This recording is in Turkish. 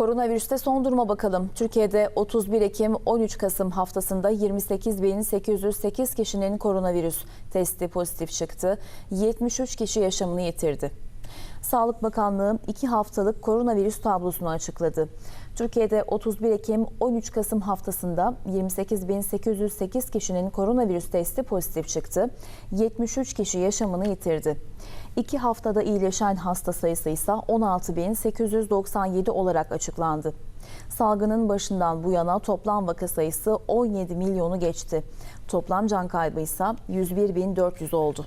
Koronavirüste son duruma bakalım. Türkiye'de 31 Ekim 13 Kasım haftasında 28.808 kişinin koronavirüs testi pozitif çıktı. 73 kişi yaşamını yitirdi. Sağlık Bakanlığı 2 haftalık koronavirüs tablosunu açıkladı. Türkiye'de 31 Ekim 13 Kasım haftasında 28.808 kişinin koronavirüs testi pozitif çıktı. 73 kişi yaşamını yitirdi. 2 haftada iyileşen hasta sayısı ise 16.897 olarak açıklandı. Salgının başından bu yana toplam vaka sayısı 17 milyonu geçti. Toplam can kaybı ise 101.400 oldu.